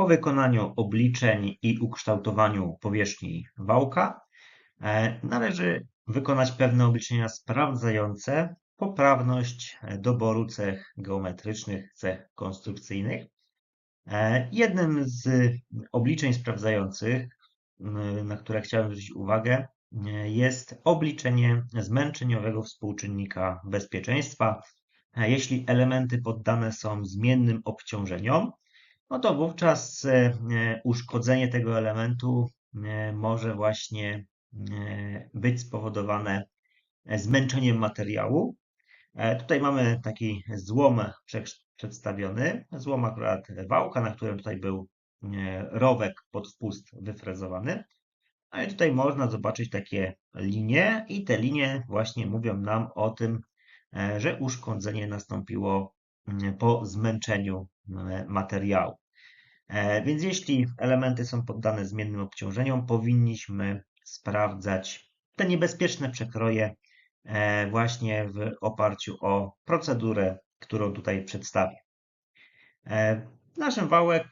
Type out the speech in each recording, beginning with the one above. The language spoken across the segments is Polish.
Po wykonaniu obliczeń i ukształtowaniu powierzchni wałka e, należy wykonać pewne obliczenia sprawdzające poprawność e, doboru cech geometrycznych, cech konstrukcyjnych. E, jednym z obliczeń sprawdzających, na które chciałem zwrócić uwagę, jest obliczenie zmęczeniowego współczynnika bezpieczeństwa. Jeśli elementy poddane są zmiennym obciążeniom, no to wówczas e, uszkodzenie tego elementu e, może właśnie e, być spowodowane zmęczeniem materiału. Tutaj mamy taki złom przedstawiony, złom akurat wałka, na którym tutaj był rowek pod wpust wyfrezowany. No i tutaj można zobaczyć takie linie i te linie właśnie mówią nam o tym, że uszkodzenie nastąpiło po zmęczeniu materiału. E, więc jeśli elementy są poddane zmiennym obciążeniom, powinniśmy sprawdzać te niebezpieczne przekroje e, właśnie w oparciu o procedurę, którą tutaj przedstawię. E, Nasz wałek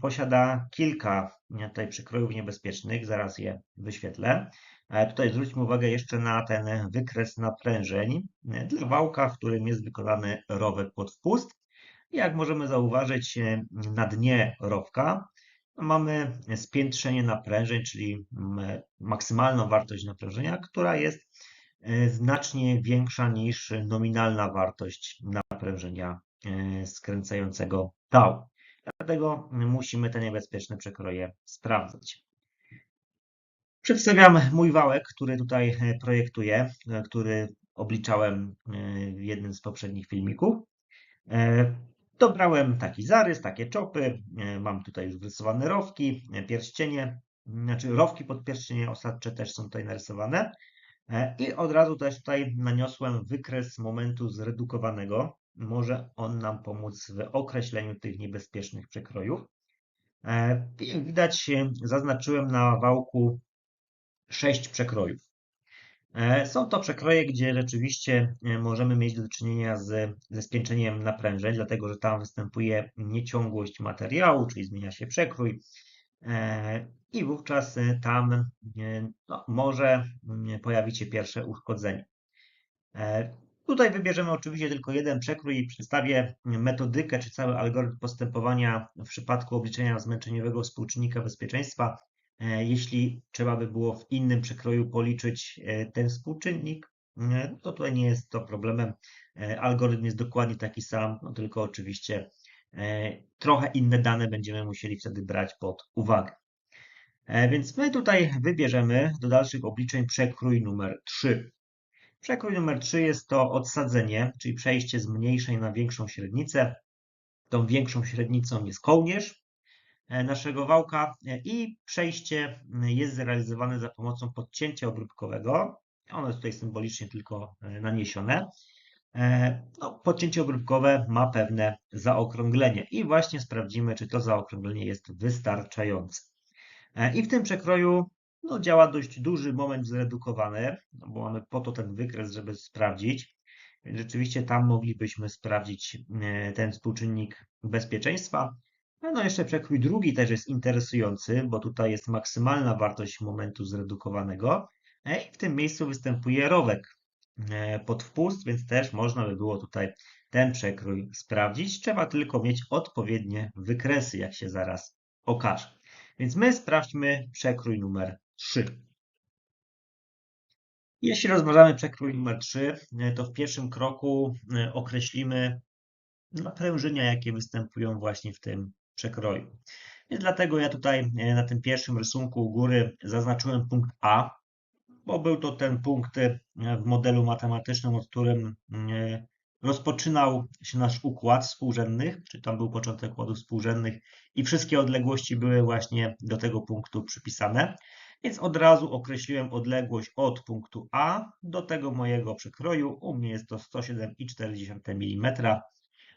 posiada kilka tutaj przykrojów niebezpiecznych, zaraz je wyświetlę. Tutaj zwróćmy uwagę jeszcze na ten wykres naprężeń dla wałka, w którym jest wykonany rowek pod wpust. Jak możemy zauważyć, na dnie rowka mamy spiętrzenie naprężeń, czyli maksymalną wartość naprężenia, która jest e, znacznie większa niż nominalna wartość naprężenia e, skręcającego tał. Dlatego musimy te niebezpieczne przekroje sprawdzać. Przedstawiam mój wałek, który tutaj projektuję, który obliczałem w jednym z poprzednich filmików. Dobrałem taki zarys, takie czopy. E, mam tutaj już wyrysowane rowki, e, pierścienie, znaczy rowki pod pierścienie osadcze też są tutaj narysowane. E, I od razu też tutaj naniosłem wykres momentu zredukowanego. Może on nam pomóc w określeniu tych niebezpiecznych przekrojów. Widać, zaznaczyłem na wałku 6 przekrojów. E, są to przekroje, gdzie rzeczywiście e, możemy mieć do czynienia z, ze spięczeniem naprężeń, dlatego że tam występuje nieciągłość materiału, czyli zmienia się przekrój e, i wówczas tam no, może mm, pojawić się pierwsze uszkodzenie. Tutaj wybierzemy oczywiście tylko jeden przekrój i przedstawię metodykę czy cały algorytm postępowania w przypadku obliczenia zmęczeniowego współczynnika bezpieczeństwa jeśli trzeba by było w innym przekroju policzyć e, ten współczynnik, e, to tutaj nie jest to problemem. Algorytm jest dokładnie taki sam, no tylko oczywiście trochę inne dane będziemy musieli wtedy brać pod uwagę. Więc my tutaj wybierzemy do dalszych obliczeń przekrój numer 3. Przekrój numer 3 jest to odsadzenie, czyli przejście z mniejszej na większą średnicę. Tą większą średnicą jest kołnierz, E, naszego wałka e, i przejście jest zrealizowane za pomocą podcięcia obróbkowego. Ono jest tutaj symbolicznie tylko e, naniesione. No, podcięcie obróbkowe ma pewne zaokrąglenie i właśnie sprawdzimy, czy to zaokrąglenie jest wystarczające. I w tym przekroju no, działa dość duży moment zredukowany, no, bo mamy po to ten wykres, żeby sprawdzić. Rzeczywiście tam moglibyśmy sprawdzić ten współczynnik bezpieczeństwa. No jeszcze przekrój drugi też jest interesujący, bo tutaj jest maksymalna wartość momentu zredukowanego e, i w tym miejscu występuje rowek e, pod wpust, więc też można by było tutaj ten przekrój sprawdzić. Trzeba tylko mieć odpowiednie wykresy, jak się zaraz okaże. Więc my sprawdźmy przekrój numer 3. Jeśli rozważamy przekrój numer 3, e, to w pierwszym kroku określimy naprężenia, jakie występują właśnie w tym przekroju. Więc dlatego ja tutaj e, na tym pierwszym rysunku u góry zaznaczyłem punkt A, bo był to ten punkt e, w modelu matematycznym, od którym e, rozpoczynał się nasz układ współrzędnych, czy tam był początek układów współrzędnych i wszystkie odległości były właśnie do tego punktu przypisane. Więc od razu określiłem odległość od punktu A do tego mojego przekroju. U mnie jest to 107,4 mm.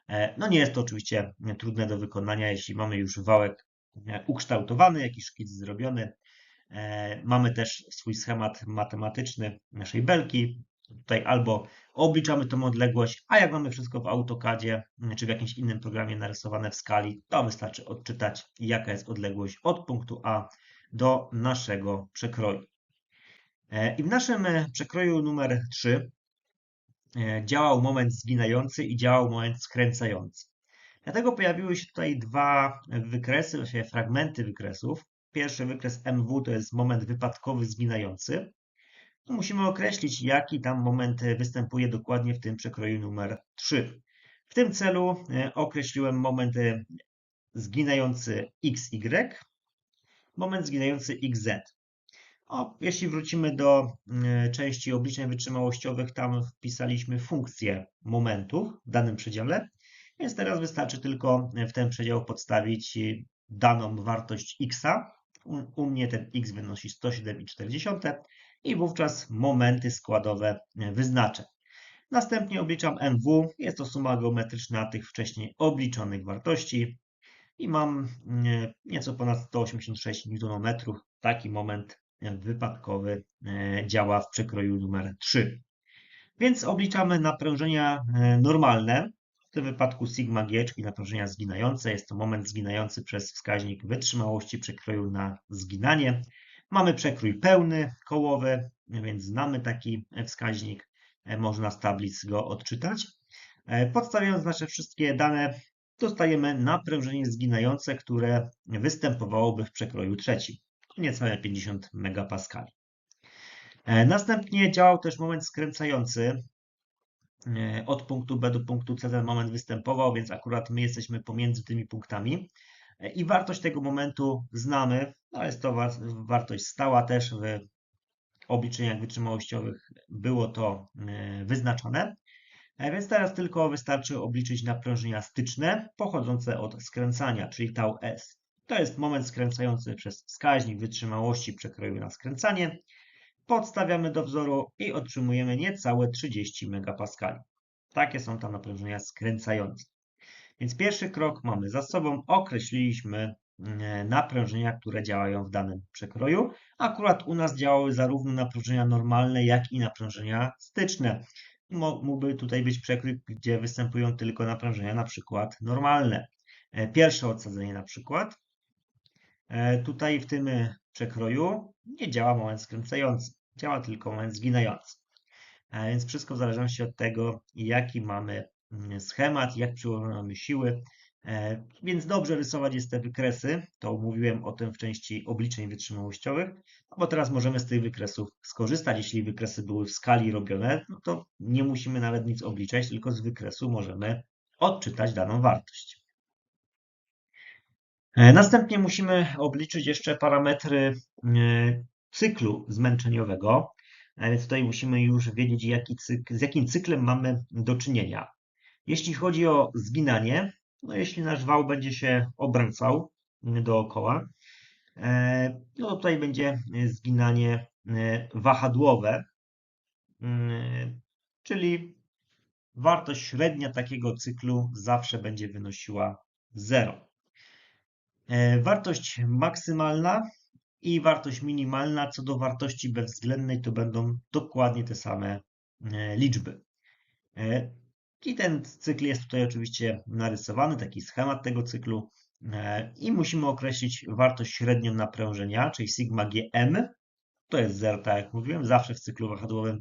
E, no nie jest to oczywiście trudne do wykonania, jeśli mamy już wałek e, ukształtowany, jakiś szkic zrobiony. E, mamy też swój schemat matematyczny naszej belki. Tutaj albo obliczamy tą odległość, a jak mamy wszystko w AutoCADzie czy w jakimś innym programie narysowane w skali, to wystarczy odczytać, jaka jest odległość od punktu A do naszego przekroju. E, I w naszym e, przekroju numer 3 e, działał moment zginający i działał moment skręcający. Dlatego pojawiły się tutaj dwa wykresy, właściwie fragmenty wykresów. Pierwszy wykres MW to jest moment wypadkowy zginający. Musimy określić, jaki tam moment występuje dokładnie w tym przekroju numer 3. W tym celu określiłem moment zginający XY, moment zginający XZ. O, jeśli wrócimy do y, części obliczeń wytrzymałościowych, tam wpisaliśmy funkcję momentów w danym przedziale, więc teraz wystarczy tylko w ten przedział podstawić daną wartość x. U, mnie ten x wynosi 107,4 i wówczas momenty składowe wyznaczę. Następnie obliczam MW, jest to suma geometryczna tych wcześniej obliczonych wartości i mam y, nieco ponad 186 Nm. Taki moment wypadkowy e, działa w przekroju numer 3. Więc obliczamy naprężenia e, normalne, w tym wypadku sigma g, czyli naprężenia zginające. Jest to moment zginający przez wskaźnik wytrzymałości przekroju na zginanie. Mamy przekrój pełny, kołowy, więc znamy taki wskaźnik. E, można z tablic go odczytać. Podstawiając nasze wszystkie dane, dostajemy naprężenie zginające, które występowałoby w przekroju trzecim niecałe 50 megapaskali. E, następnie działał też moment skręcający. E, od punktu B do punktu C ten moment występował, więc akurat my jesteśmy pomiędzy tymi punktami. E, I wartość tego momentu znamy. No jest to wartość stała też w obliczeniach wytrzymałościowych było to wyznaczone. Więc teraz tylko wystarczy obliczyć naprężenia styczne pochodzące od skręcania, czyli tau S. To jest moment skręcający przez wskaźnik wytrzymałości przekroju na skręcanie. Podstawiamy do wzoru i otrzymujemy niecałe 30 MPa. Takie są tam naprężenia skręcające. Więc pierwszy krok mamy za sobą. Określiliśmy mm, naprężenia, które działają w danym przekroju. Akurat u nas działały zarówno naprężenia normalne, jak i naprężenia styczne. Mógłby tutaj być przekrój, gdzie występują tylko naprężenia na przykład normalne. E, pierwsze odsadzenie na przykład tutaj w tym e, przekroju nie działa moment skręcający, działa tylko moment zginający. E, więc wszystko w zależności od tego, jaki mamy mm, schemat, jak przyłożone siły. Więc dobrze rysować jest te wykresy. To mówiłem o tym w części obliczeń wytrzymałościowych, no bo teraz możemy z tych wykresów skorzystać. Jeśli wykresy były w skali robione, no to nie musimy nawet nic obliczać, tylko z wykresu możemy odczytać daną wartość. E, następnie musimy obliczyć jeszcze parametry e, cyklu zmęczeniowego. E, tutaj musimy już wiedzieć, jaki cykl, z jakim cyklem mamy do czynienia. Jeśli chodzi o zginanie, no jeśli nasz wał będzie się obracał dookoła, no tutaj będzie zginanie wahadłowe, czyli wartość średnia takiego cyklu zawsze będzie wynosiła 0. E, wartość maksymalna i wartość minimalna co do wartości bezwzględnej to będą dokładnie te same e, liczby. E, I ten cykl jest tutaj oczywiście narysowany, taki schemat tego cyklu. I musimy określić wartość średnią naprężenia, czyli sigma gm. To jest 0, tak jak mówiłem, zawsze w cyklu wahadłowym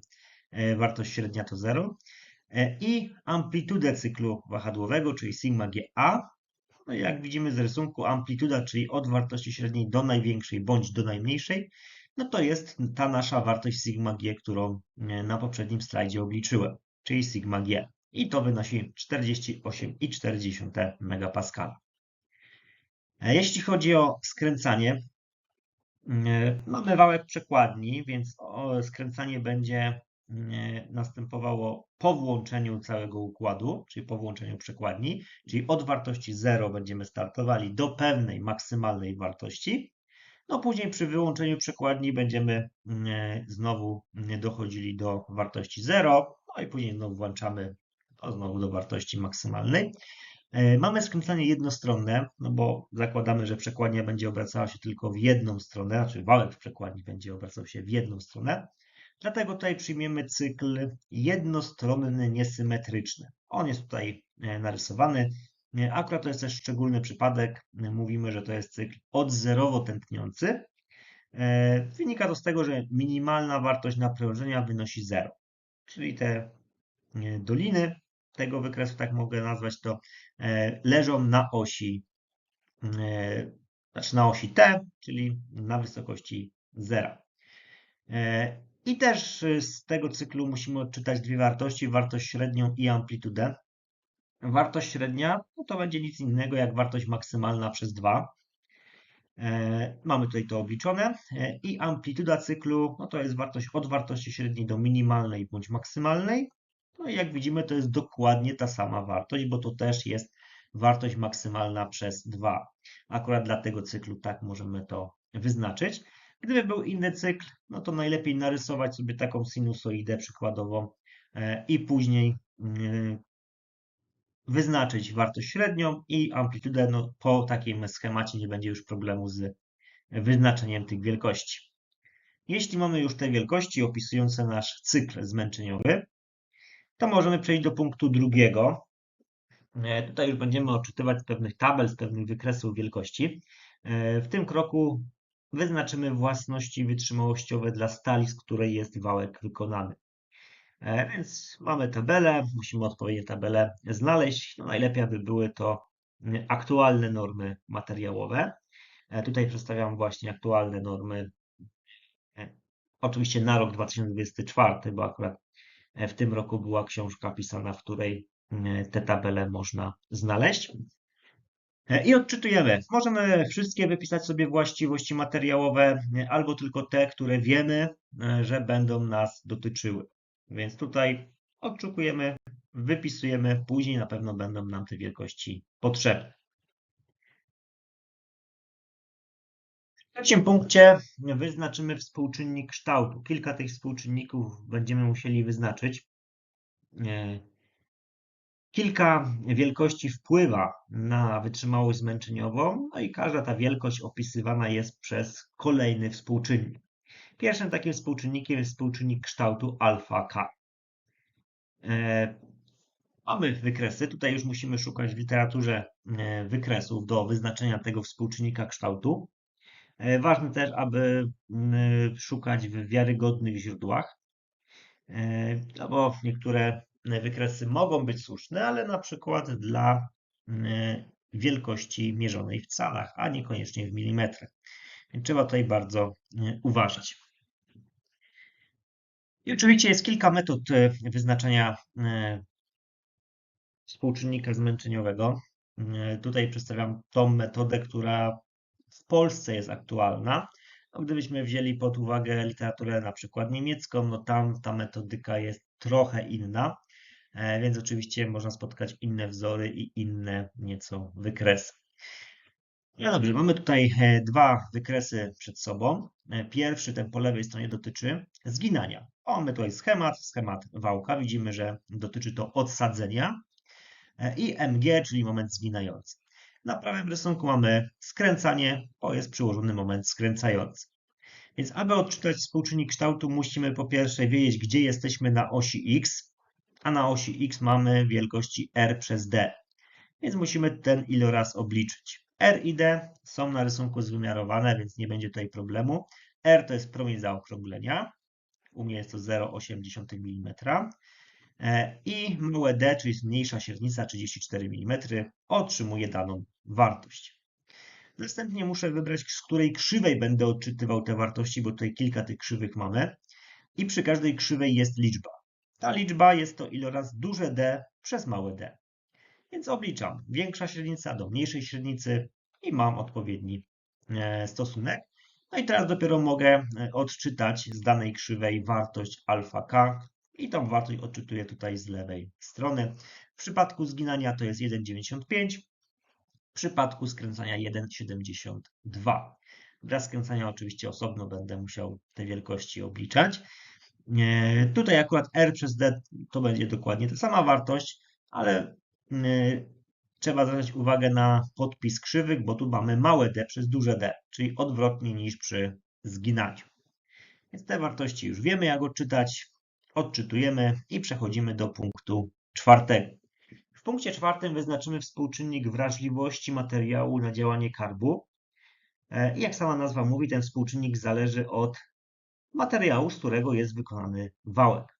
wartość średnia to 0. I amplitudę cyklu wahadłowego, czyli sigma ga, no i jak widzimy z rysunku, amplituda, czyli od wartości średniej do największej bądź do najmniejszej, no to jest ta nasza wartość sigma g, którą e, na poprzednim slajdzie obliczyłem, czyli sigma g. I to wynosi 48,4 MPa. E, jeśli chodzi o skręcanie, e, mamy wałek przekładni, więc skręcanie będzie następowało po włączeniu całego układu, czyli po włączeniu przekładni, czyli od wartości 0 będziemy startowali do pewnej maksymalnej wartości. No później przy wyłączeniu przekładni będziemy mm, znowu mm, dochodzili do wartości 0, no i później znowu włączamy to znowu do wartości maksymalnej. E, mamy skręcanie jednostronne, no bo zakładamy, że przekładnia będzie obracała się tylko w jedną stronę, znaczy wałek w przekładni będzie obracał się w jedną stronę. Dlatego tutaj przyjmiemy cykl jednostronny, niesymetryczny. On jest tutaj e, narysowany. E, Akurat to jest też szczególny przypadek. E, Mówimy, że to jest cykl odzerowo tętniący. Wynika to z tego, że minimalna wartość naprężenia wynosi 0. Czyli te doliny tego wykresu, tak mogę nazwać to, leżą na osi, znaczy na osi T, czyli na wysokości 0. I też e, z tego cyklu musimy odczytać dwie wartości, wartość średnią i amplitudę. Wartość średnia no to będzie nic innego jak wartość maksymalna przez 2. E, Mamy tutaj to obliczone E, i amplituda cyklu no to jest wartość od wartości średniej do minimalnej bądź maksymalnej. No i jak widzimy to jest dokładnie ta sama wartość, bo to też jest wartość maksymalna przez 2. Akurat dla tego cyklu tak możemy to wyznaczyć. Gdyby był inny cykl, no to najlepiej narysować sobie taką sinusoidę przykładową e, i później mm, wyznaczyć wartość średnią i amplitudę. No, po takim schemacie nie będzie już problemu z wyznaczeniem tych wielkości. Jeśli mamy już te wielkości opisujące nasz cykl zmęczeniowy, to możemy przejść do punktu drugiego. E, Tutaj już będziemy odczytywać z pewnych tabel, z pewnych wykresów wielkości. E, W tym kroku wyznaczymy własności wytrzymałościowe dla stali, z której jest wałek wykonany. E, Więc mamy tabelę, musimy odpowiednie tabele znaleźć. No najlepiej, aby były to aktualne normy materiałowe. E, Tutaj przedstawiam właśnie aktualne normy, e, oczywiście na rok 2024, bo akurat w tym roku była książka pisana, w której te tabele można znaleźć. E, I odczytujemy. Możemy wszystkie wypisać sobie właściwości materiałowe, e, albo tylko te, które wiemy, e, że będą nas dotyczyły. Więc tutaj odszukujemy, wypisujemy, później na pewno będą nam te wielkości potrzebne. W trzecim punkcie wyznaczymy współczynnik kształtu. Kilka tych współczynników będziemy musieli wyznaczyć. Kilka wielkości wpływa na wytrzymałość zmęczeniową, no i każda ta wielkość opisywana jest przez kolejny współczynnik. Pierwszym takim współczynnikiem jest współczynnik kształtu alfa K. E, Mamy wykresy. Tutaj już musimy szukać w literaturze e, wykresów do wyznaczenia tego współczynnika kształtu. E, Ważne też, aby szukać w wiarygodnych źródłach, no bo niektóre wykresy mogą być słuszne, ale na przykład dla mm, wielkości mierzonej w calach, a niekoniecznie w milimetrach. Trzeba tutaj bardzo e, uważać. I oczywiście jest kilka metod e, wyznaczania e, współczynnika zmęczeniowego. E, Tutaj przedstawiam tą metodę, która w Polsce jest aktualna. No, gdybyśmy wzięli pod uwagę literaturę na przykład niemiecką, no tam ta metodyka jest trochę inna, e, więc oczywiście można spotkać inne wzory i inne nieco wykresy. No dobrze, mamy tutaj e, dwa wykresy przed sobą. E, Pierwszy, ten po lewej stronie, dotyczy zginania. O, Mamy tutaj schemat, schemat wałka. Widzimy, że dotyczy to odsadzenia E, i MG, czyli moment zginający. Na prawym rysunku mamy skręcanie, to jest przyłożony moment skręcający. Więc aby odczytać współczynnik kształtu, musimy po pierwsze wiedzieć, gdzie jesteśmy na osi X, a na osi X mamy wielkości R przez D. Więc musimy ten iloraz obliczyć. R i D są na rysunku zwymiarowane, więc nie będzie tutaj problemu. R to jest promień zaokrąglenia. U mnie jest to 0,8 mm. E, I małe d, czyli mniejsza średnica 34 mm, otrzymuje daną wartość. Następnie muszę wybrać, z której krzywej będę odczytywał te wartości, bo tutaj kilka tych krzywych mamy. I przy każdej krzywej jest liczba. Ta liczba jest to iloraz duże D przez małe d. Więc obliczam większa średnica do mniejszej średnicy i mam odpowiedni e, stosunek. No i teraz dopiero mogę e, odczytać z danej krzywej wartość alfa k i tą wartość odczytuję tutaj z lewej strony. W przypadku zginania to jest 1,95, w przypadku skręcania 1,72. Dla skręcania oczywiście osobno będę musiał te wielkości obliczać. E, Tutaj akurat R przez D to będzie dokładnie ta sama wartość, ale e, trzeba zwracać uwagę na podpis krzywych, bo tu mamy małe d przez duże d, czyli odwrotnie niż przy zginaniu. Więc te wartości już wiemy, jak odczytać. Odczytujemy i przechodzimy do punktu czwartego. W punkcie czwartym wyznaczymy współczynnik wrażliwości materiału na działanie karbu. E, I jak sama nazwa mówi, ten współczynnik zależy od materiału, z którego jest wykonany wałek.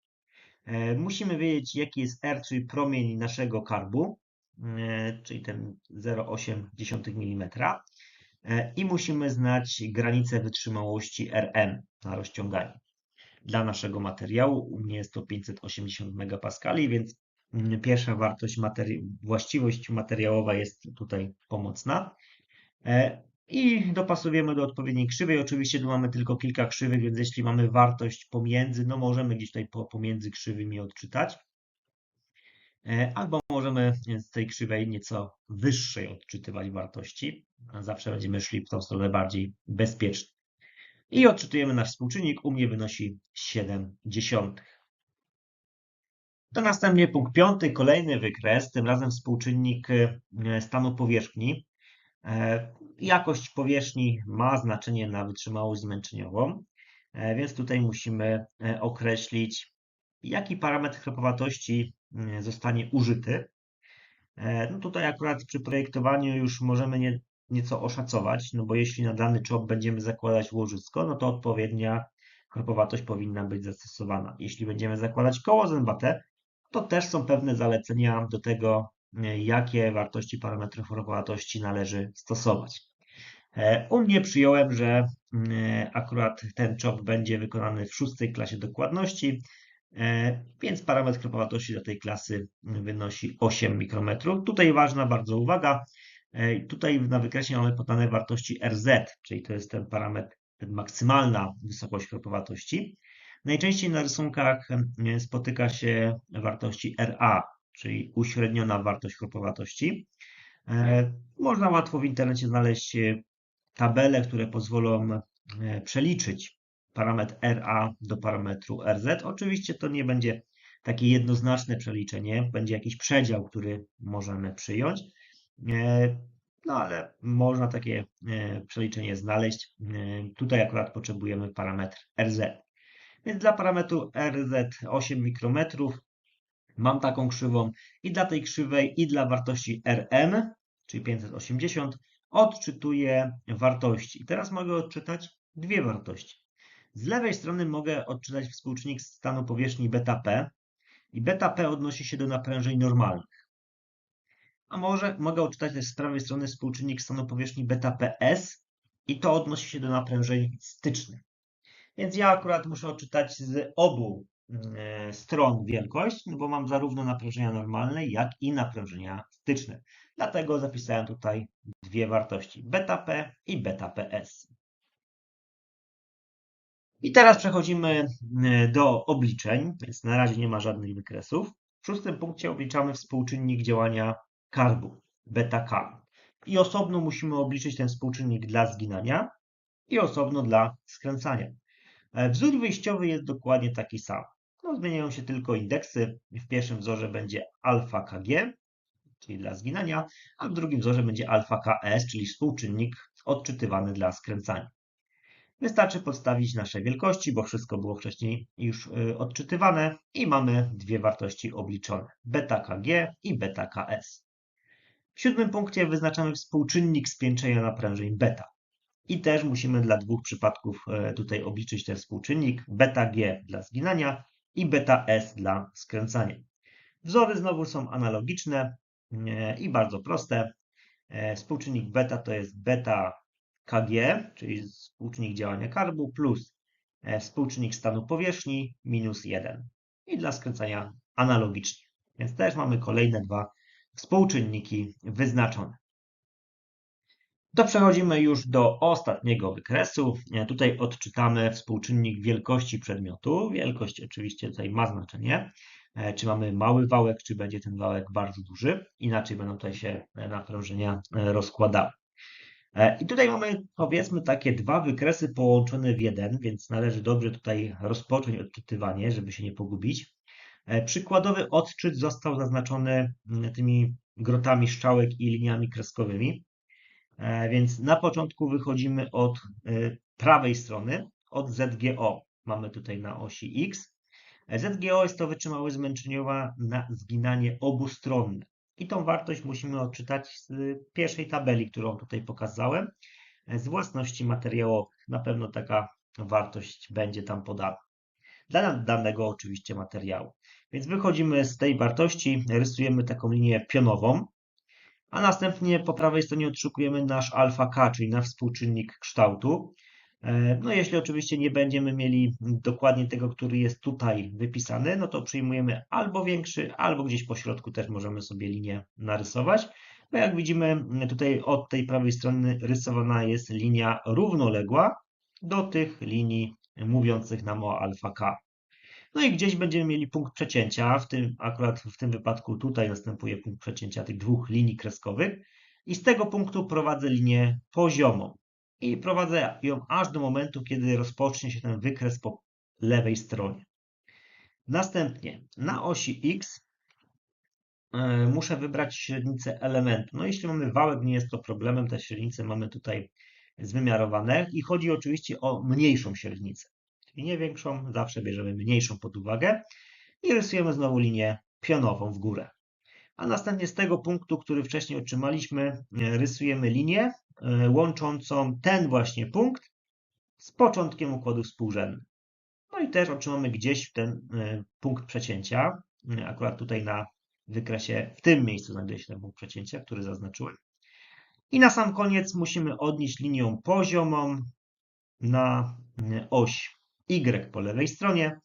E, musimy wiedzieć, jaki jest R, czyli promień naszego karbu, e, czyli ten 0,8 mm. I musimy znać granicę wytrzymałości Rm na rozciąganie. Dla naszego materiału u mnie jest to 580 MPa, więc mm, pierwsza wartość, materi właściwość materiałowa jest tutaj pomocna. I dopasujemy do odpowiedniej krzywej. Oczywiście tu mamy tylko kilka krzywych, więc jeśli mamy wartość pomiędzy, no możemy gdzieś tutaj pomiędzy krzywymi odczytać. E, albo możemy z tej krzywej nieco wyższej odczytywać wartości. Zawsze będziemy szli w tą stronę bardziej bezpieczną. I odczytujemy nasz współczynnik. U mnie wynosi 7 dziesiątych. To następnie punkt piąty, kolejny wykres, tym razem współczynnik e, stanu powierzchni. E, jakość powierzchni ma znaczenie na wytrzymałość zmęczeniową, więc tutaj musimy określić, jaki parametr chropowatości E, zostanie użyty. E, no tutaj akurat przy projektowaniu już możemy nie, nieco oszacować, no bo jeśli na dany czop będziemy zakładać łożysko, no to odpowiednia kropowatość powinna być zastosowana. Jeśli będziemy zakładać koło zębate, to też są pewne zalecenia do tego, e, jakie wartości parametrów kropowatości należy stosować. U mnie przyjąłem, że akurat ten czop będzie wykonany w szóstej klasie dokładności, E, więc parametr kropowatości dla tej klasy wynosi 8 mikrometrów. Tutaj ważna bardzo uwaga, e, tutaj na wykresie mamy podane wartości RZ, czyli to jest ten parametr, ten maksymalna wysokość kropowatości. Najczęściej na rysunkach e, spotyka się wartości RA, czyli uśredniona wartość kropowatości. Można łatwo w internecie znaleźć tabele, które pozwolą przeliczyć parametr RA do parametru RZ. Oczywiście to nie będzie takie jednoznaczne przeliczenie, będzie jakiś przedział, który możemy przyjąć. E, no ale można takie e, przeliczenie znaleźć. E, tutaj akurat potrzebujemy parametr RZ. Więc dla parametru RZ 8 mikrometrów mam taką krzywą i dla tej krzywej i dla wartości RM, czyli 580, odczytuję wartości. I teraz mogę odczytać dwie wartości. Z lewej strony mogę odczytać współczynnik stanu powierzchni beta P i beta P odnosi się do naprężeń normalnych. A może mogę odczytać też z prawej strony współczynnik stanu powierzchni beta PS i to odnosi się do naprężeń stycznych. Więc ja akurat muszę odczytać z obu stron wielkość, no bo mam zarówno naprężenia normalne, jak i naprężenia styczne. Dlatego zapisałem tutaj dwie wartości beta P i beta PS. I teraz przechodzimy e, do obliczeń, więc na razie nie ma żadnych wykresów. W szóstym punkcie obliczamy współczynnik działania karbu, beta K. I osobno musimy obliczyć ten współczynnik dla zginania i osobno dla skręcania. E, wzór wyjściowy jest dokładnie taki sam. No, zmieniają się tylko indeksy. W pierwszym wzorze będzie alfa KG, czyli dla zginania, a w drugim wzorze będzie alfa KS, czyli współczynnik odczytywany dla skręcania. Wystarczy podstawić nasze wielkości, bo wszystko było wcześniej już y, odczytywane i mamy dwie wartości obliczone, beta KG i beta KS. W siódmym punkcie wyznaczamy współczynnik spięczenia naprężeń beta. I też musimy dla dwóch przypadków y, tutaj obliczyć ten współczynnik beta G dla zginania i beta S dla skręcania. Wzory znowu są analogiczne y, i bardzo proste. Współczynnik beta to jest beta KG, czyli współczynnik działania karbu, plus e, współczynnik stanu powierzchni minus 1. I dla skręcania analogicznie. Więc też mamy kolejne dwa współczynniki wyznaczone. To przechodzimy już do ostatniego wykresu. E, tutaj odczytamy współczynnik wielkości przedmiotu. Wielkość oczywiście tutaj ma znaczenie. E, czy mamy mały wałek, czy będzie ten wałek bardzo duży. Inaczej będą tutaj się naprężenia rozkładały. E, I tutaj mamy powiedzmy takie dwa wykresy połączone w jeden, więc należy dobrze tutaj rozpocząć odczytywanie, żeby się nie pogubić. E, przykładowy odczyt został zaznaczony tymi grotami strzałek i liniami kreskowymi. E, więc na początku wychodzimy od prawej strony, od ZGO. mamy tutaj na osi X. ZGO jest to wytrzymałość zmęczeniowa na zginanie obustronne. I tą wartość musimy odczytać z pierwszej tabeli, którą tutaj pokazałem, z własności materiałowych. Na pewno taka wartość będzie tam podana. Dla danego oczywiście materiału. Więc wychodzimy z tej wartości, rysujemy taką linię pionową, a następnie po prawej stronie odszukujemy nasz alfa K, czyli nasz współczynnik kształtu. E, no jeśli oczywiście nie będziemy mieli dokładnie tego, który jest tutaj wypisany, no to przyjmujemy albo większy, albo gdzieś po środku też możemy sobie linię narysować. No jak widzimy tutaj od tej prawej strony rysowana jest linia równoległa do tych linii mówiących nam o alfa K. No i gdzieś będziemy mieli punkt przecięcia, w tym akurat w tym wypadku tutaj następuje punkt przecięcia tych dwóch linii kreskowych i z tego punktu prowadzę linię poziomą i prowadzę ją aż do momentu, kiedy rozpocznie się ten wykres po lewej stronie. Następnie na osi X e, muszę wybrać średnicę elementu. No jeśli mamy wałek, nie jest to problemem, te średnice mamy tutaj zwymiarowane i chodzi oczywiście o mniejszą średnicę. Nie większą, zawsze bierzemy mniejszą pod uwagę i rysujemy znowu linię pionową w górę. A następnie z tego punktu, który wcześniej otrzymaliśmy, e, rysujemy linię E, łączącą ten właśnie punkt z początkiem układu współrzędnych. No i też otrzymamy gdzieś ten e, punkt przecięcia. Akurat tutaj na wykresie, w tym miejscu znajduje się ten punkt przecięcia, który zaznaczyłem. I na sam koniec musimy odnieść linią poziomą na oś Y po lewej stronie.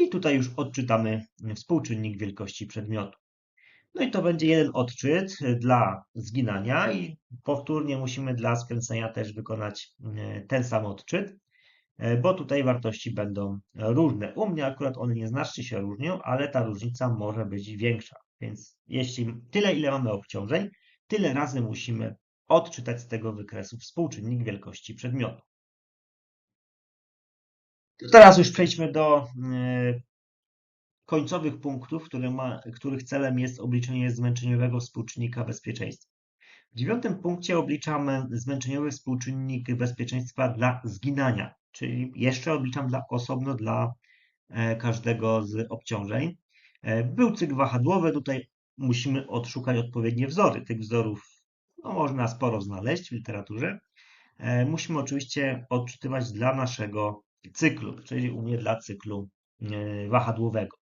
I tutaj już odczytamy współczynnik wielkości przedmiotu. No i to będzie jeden odczyt dla zginania i powtórnie musimy dla skręcenia też wykonać e, ten sam odczyt, e, bo tutaj wartości będą różne. U mnie akurat one nieznacznie się różnią, ale ta różnica może być większa. Więc jeśli tyle, ile mamy obciążeń, tyle razy musimy odczytać z tego wykresu współczynnik wielkości przedmiotu. Teraz już przejdźmy do e, końcowych punktów, ma, których celem jest obliczenie zmęczeniowego współczynnika bezpieczeństwa. W dziewiątym punkcie obliczamy zmęczeniowy współczynnik bezpieczeństwa dla zginania, czyli jeszcze obliczam dla, osobno dla e, każdego z obciążeń. E, był cykl wahadłowy, tutaj musimy odszukać odpowiednie wzory. Tych wzorów no, można sporo znaleźć w literaturze. Musimy oczywiście odczytywać dla naszego cyklu, czyli u mnie dla cyklu wahadłowego.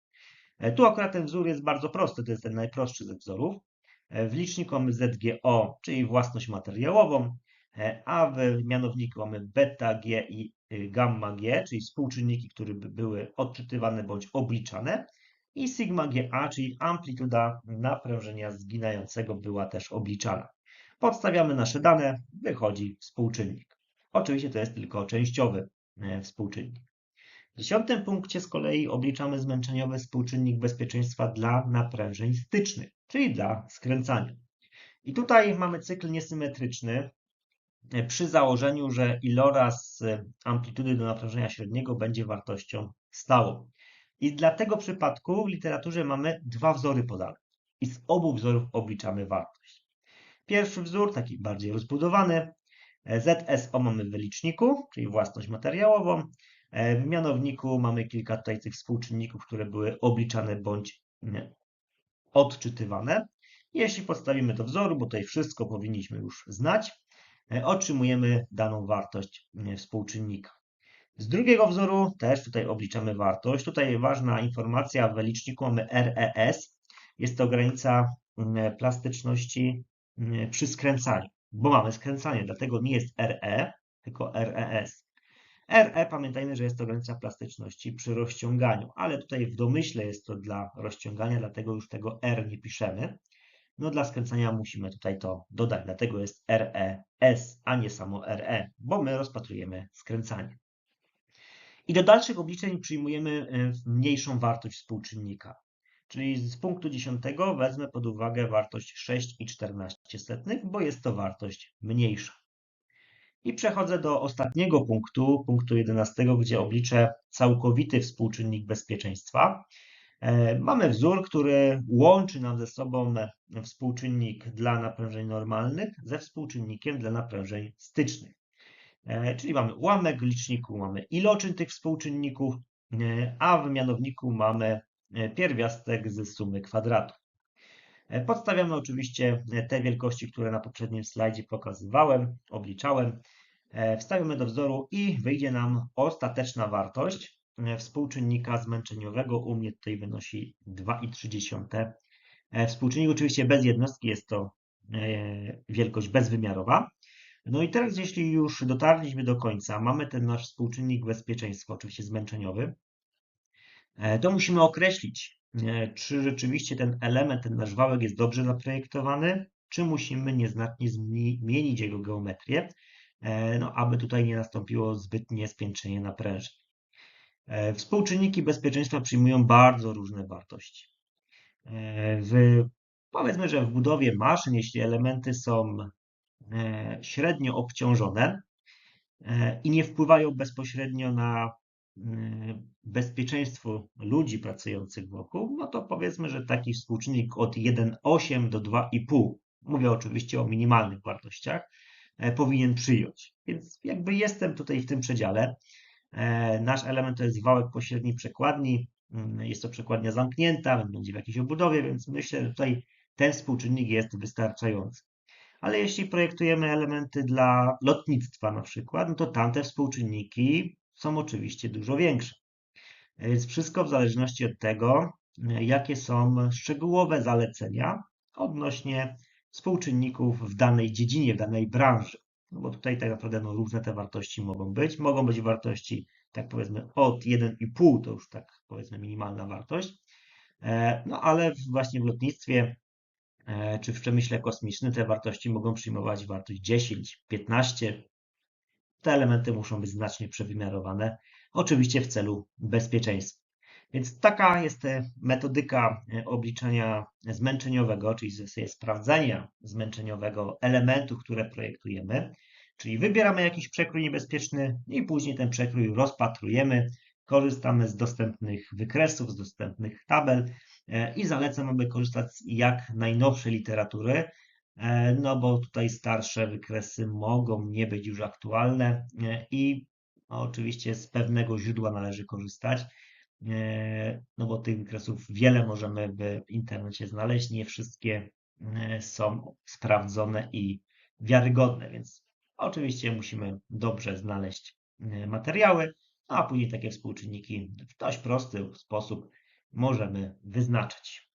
E, tu akurat ten wzór jest bardzo prosty, to jest ten najprostszy ze wzorów. E, w liczniku mamy ZGO, czyli własność materiałową, e, a w mianowniku mamy beta G i y, gamma G, czyli współczynniki, które by były odczytywane bądź obliczane. I sigma GA, czyli amplituda naprężenia zginającego była też obliczana. Podstawiamy nasze dane, wychodzi współczynnik. Oczywiście to jest tylko częściowy współczynnik. W dziesiątym punkcie z kolei obliczamy zmęczeniowy współczynnik bezpieczeństwa dla naprężeń stycznych, czyli dla skręcania. I tutaj mamy cykl niesymetryczny e, przy założeniu, że iloraz amplitudy do naprężenia średniego będzie wartością stałą. I dla tego przypadku w literaturze mamy dwa wzory podane. I z obu wzorów obliczamy wartość. Pierwszy wzór, taki bardziej rozbudowany, e, ZSO mamy w wyliczniku, czyli własność materiałową, E, w mianowniku mamy kilka tutaj tych współczynników, które były obliczane bądź odczytywane. Jeśli podstawimy do wzoru, bo tutaj wszystko powinniśmy już znać, e, otrzymujemy daną wartość współczynnika. Z drugiego wzoru też tutaj obliczamy wartość. Tutaj ważna informacja, w liczniku mamy RES. Jest to granica plastyczności przy skręcaniu, bo mamy skręcanie, dlatego nie jest RE, tylko RES. RE pamiętajmy, że jest to granica plastyczności przy rozciąganiu, ale tutaj w domyśle jest to dla rozciągania, dlatego już tego R nie piszemy. No dla skręcania musimy tutaj to dodać, dlatego jest RES, a nie samo RE, bo my rozpatrujemy skręcanie. I do dalszych obliczeń przyjmujemy y, mniejszą wartość współczynnika. Czyli z punktu 10 wezmę pod uwagę wartość 6,14, bo jest to wartość mniejsza. I przechodzę do ostatniego punktu, punktu 11, gdzie obliczę całkowity współczynnik bezpieczeństwa. E, mamy wzór, który łączy nam ze sobą współczynnik dla naprężeń normalnych ze współczynnikiem dla naprężeń stycznych. E, czyli mamy ułamek, w liczniku mamy iloczyn tych współczynników, e, a w mianowniku mamy pierwiastek z sumy kwadratów. Podstawiamy oczywiście te wielkości, które na poprzednim slajdzie pokazywałem, obliczałem. Wstawiamy do wzoru i wyjdzie nam ostateczna wartość współczynnika zmęczeniowego. U mnie tutaj wynosi 2,3. Współczynnik oczywiście bez jednostki jest to wielkość bezwymiarowa. No i teraz, jeśli już dotarliśmy do końca, mamy ten nasz współczynnik bezpieczeństwa, oczywiście zmęczeniowy, e, to musimy określić, e, czy rzeczywiście ten element, ten nasz wałek jest dobrze zaprojektowany, czy musimy nieznacznie zmienić jego geometrię, e, no, aby tutaj nie nastąpiło zbytnie spiętrzenie naprężeń. Współczynniki bezpieczeństwa przyjmują bardzo różne wartości. W, powiedzmy, że w budowie maszyn, jeśli elementy są E, średnio obciążone e, i nie wpływają bezpośrednio na e, bezpieczeństwo ludzi pracujących wokół, no to powiedzmy, że taki współczynnik od 1,8 do 2,5, mówię oczywiście o minimalnych wartościach, powinien przyjąć. Więc jakby jestem tutaj w tym przedziale. Nasz element to jest wałek pośredni przekładni, mm, jest to przekładnia zamknięta, będzie w jakiejś obudowie, więc myślę, że tutaj ten współczynnik jest wystarczający ale jeśli projektujemy elementy dla lotnictwa na przykład, no to tamte współczynniki są oczywiście dużo większe. Więc wszystko w zależności od tego, jakie są szczegółowe zalecenia odnośnie współczynników w danej dziedzinie, w danej branży. No bo tutaj tak naprawdę no, różne te wartości mogą być. Mogą być wartości, tak powiedzmy, od 1,5 to już tak powiedzmy minimalna wartość. E, no ale właśnie w lotnictwie E, czy w przemyśle kosmicznym te wartości mogą przyjmować wartość 10, 15. Te elementy muszą być znacznie przewymiarowane, oczywiście w celu bezpieczeństwa. Więc taka jest metodyka e, obliczenia zmęczeniowego, czyli sprawdzania zmęczeniowego elementów, które projektujemy. Czyli wybieramy jakiś przekrój niebezpieczny i później ten przekrój rozpatrujemy, korzystamy z dostępnych wykresów, z dostępnych tabel e, i zalecam, aby korzystać z jak najnowszej literatury, e, no bo tutaj starsze wykresy mogą nie być już aktualne e, i oczywiście z pewnego źródła należy korzystać, no bo tych wykresów wiele możemy w internecie znaleźć, nie wszystkie są sprawdzone i wiarygodne, więc oczywiście musimy dobrze znaleźć materiały, a później takie współczynniki w dość prosty sposób możemy wyznaczyć.